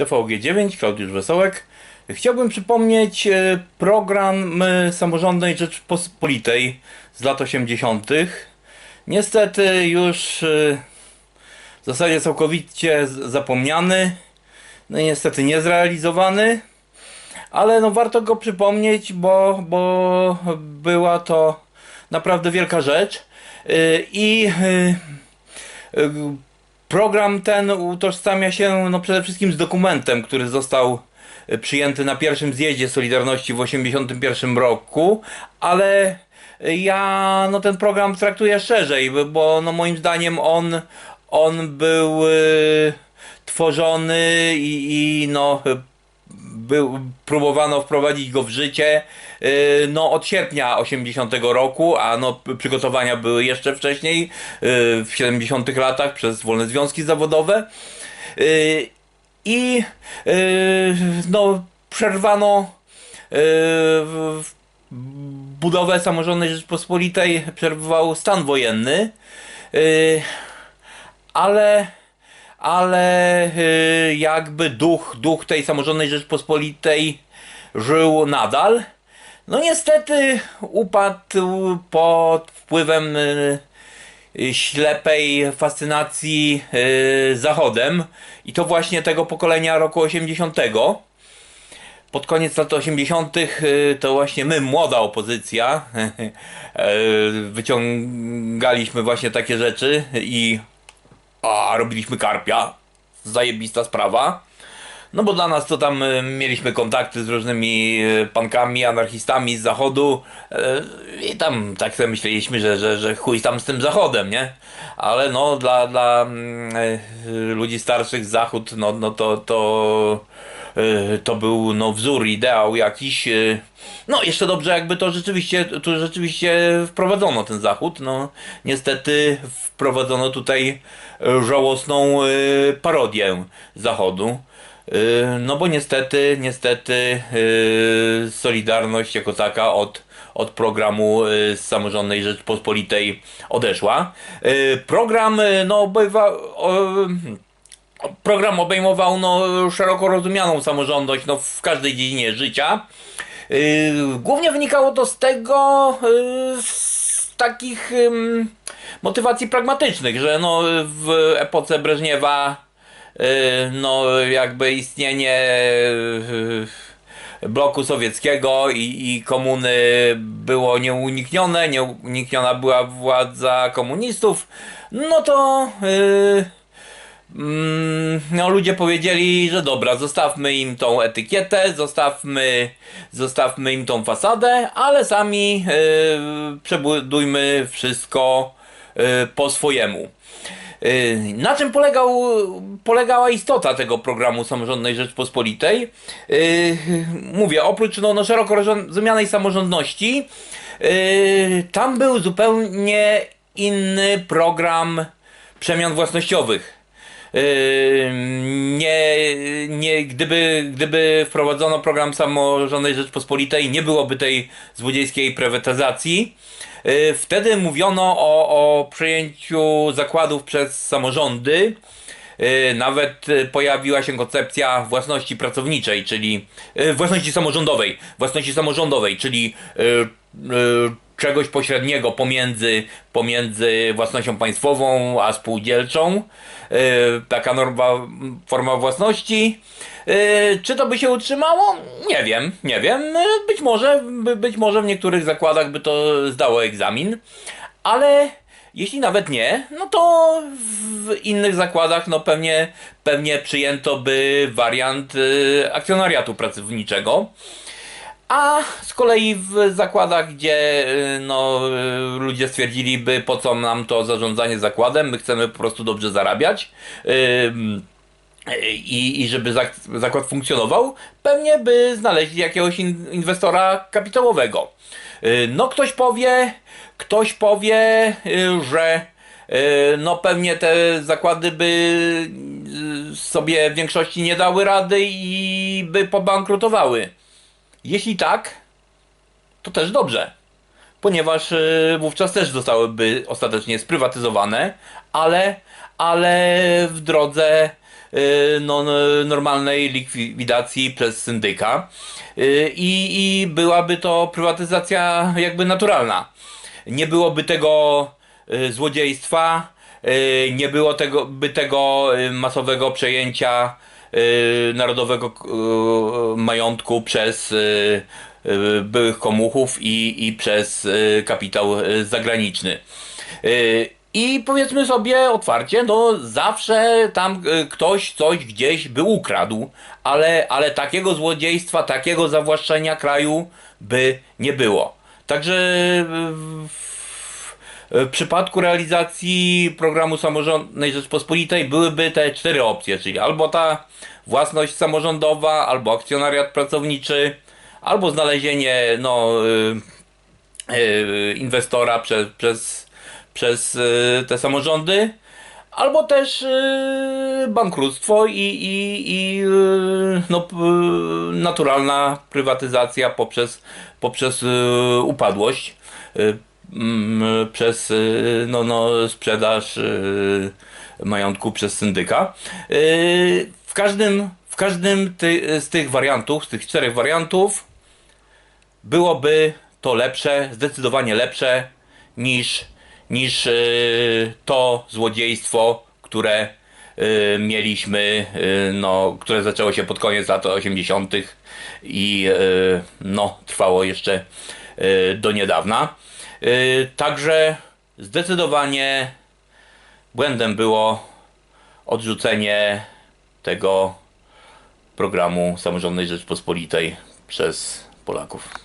TVG9, Klaudiusz Wesołek. Chciałbym przypomnieć e, program e, Samorządnej Rzeczpospolitej z lat 80. Niestety już e, w zasadzie całkowicie zapomniany, no i niestety niezrealizowany, ale no warto go przypomnieć, bo, bo była to naprawdę wielka rzecz. I Program ten utożsamia się no, przede wszystkim z dokumentem, który został e, przyjęty na pierwszym zjeździe Solidarności w 1981 roku, ale ja no, ten program traktuję szerzej, bo- no, moim zdaniem on, on był e, tworzony i, i no, e, był, próbowano wprowadzić go w życie yy, no, od sierpnia 80 roku, a no, przygotowania były jeszcze wcześniej, yy, w 70 latach przez wolne związki zawodowe. Yy, I no, przerwano budowę samorządnej Rzeczpospolitej, przerwał stan wojenny. Ale ale y, jakby duch, duch tej samorządnej Rzeczpospolitej żył nadal. No niestety upadł pod wpływem y, ślepej fascynacji y, Zachodem i to właśnie tego pokolenia roku 80. Pod koniec lat 80. y, to właśnie my, młoda opozycja, wyciągaliśmy właśnie takie rzeczy i a robiliśmy karpia. Zajebista sprawa. No bo dla nas to tam y, mieliśmy kontakty z różnymi y, pankami, anarchistami z zachodu y, i tam tak sobie myśleliśmy, że, że, że chuj tam z tym zachodem, nie? Ale no dla, dla mm, ludzi starszych zachód, no, no to, to, to był no, wzór, ideał jakiś. y. No jeszcze dobrze jakby to rzeczywiście, tu rzeczywiście wprowadzono ten zachód. No niestety wprowadzono tutaj żałosną y, parodię zachodu. No bo niestety, niestety Solidarność jako taka od, od programu z samorządnej Rzeczpospolitej odeszła. Program no bywa, o, program obejmował no, szeroko rozumianą samorządność no, w każdej dziedzinie życia. Yy, głównie wynikało to z tego, yy, z takich motywacji pragmatycznych, że no, w epoce Breżniewa yy, no, jakby istnienie bloku sowieckiego i, i komuny było nieuniknione, nieunikniona była władza komunistów, no to no ludzie powiedzieli, że dobra, zostawmy im tą etykietę, zostawmy, zostawmy im tą fasadę, ale sami yy, przebudujmy wszystko yy, po swojemu. Yy, Na czym polegał, polegała istota tego programu Samorządnej Rzeczpospolitej? Yy, Mówię, oprócz no, no, szeroko rozumianej samorządności, yy, tam był zupełnie inny program przemian własnościowych. Nie, nie, gdyby, gdyby wprowadzono program samorządnej Rzeczpospolitej, nie byłoby tej złodziejskiej prywatyzacji. Yy, Wtedy mówiono o, o przejęciu zakładów przez samorządy. Yy, Nawet pojawiła się koncepcja własności pracowniczej, czyli yy, własności samorządowej, własności samorządowej, czyli czegoś pośredniego pomiędzy, pomiędzy własnością państwową a spółdzielczą. Yy, taka norma, forma własności. Yy, czy to by się utrzymało? Nie wiem, nie wiem. Być może, by- być może w niektórych zakładach by to zdało egzamin, ale jeśli nawet nie, no to w innych zakładach no pewnie, pewnie przyjęto by wariant yy, akcjonariatu pracowniczego. A z kolei w zakładach, gdzie y, no, y, ludzie stwierdziliby, po co nam to zarządzanie zakładem, my chcemy po prostu dobrze zarabiać ym, i, i żeby zak- zakład funkcjonował, pewnie by znaleźli jakiegoś in, inwestora kapitałowego. Y, No ktoś powie, ktoś powie, y, że y, no pewnie te zakłady by y, sobie w większości nie dały rady i by pobankrutowały. Jeśli tak, to też dobrze, ponieważ y, wówczas też zostałyby ostatecznie sprywatyzowane, ale, ale w drodze y, no, normalnej likwidacji przez syndyka Y, i, i byłaby to prywatyzacja jakby naturalna. Nie byłoby tego złodziejstwa, nie było tego, by tego masowego przejęcia narodowego y, majątku przez y, y, byłych komuchów i, i przez y, kapitał y, zagraniczny. Y, I powiedzmy sobie otwarcie, no zawsze tam y, ktoś coś gdzieś by ukradł, ale, ale takiego złodziejstwa, takiego zawłaszczenia kraju by nie było. Także y, w- przypadku realizacji programu samorządnej Rzeczpospolitej byłyby te cztery opcje, czyli albo ta własność samorządowa, albo akcjonariat pracowniczy, albo znalezienie no, y, y, inwestora przez, przez, przez y, te samorządy, albo też bankructwo i, i, i no, naturalna prywatyzacja poprzez, poprzez upadłość, przez y, no, no, sprzedaż y, majątku przez syndyka. Y, w każdym, w każdym ty, z tych wariantów, z tych czterech wariantów, byłoby to lepsze, zdecydowanie lepsze niż, niż to złodziejstwo, które mieliśmy, no, które zaczęło się pod koniec lat 80. i no, trwało jeszcze do niedawna. Y, Także zdecydowanie błędem było odrzucenie tego programu samorządnej Rzeczpospolitej przez Polaków.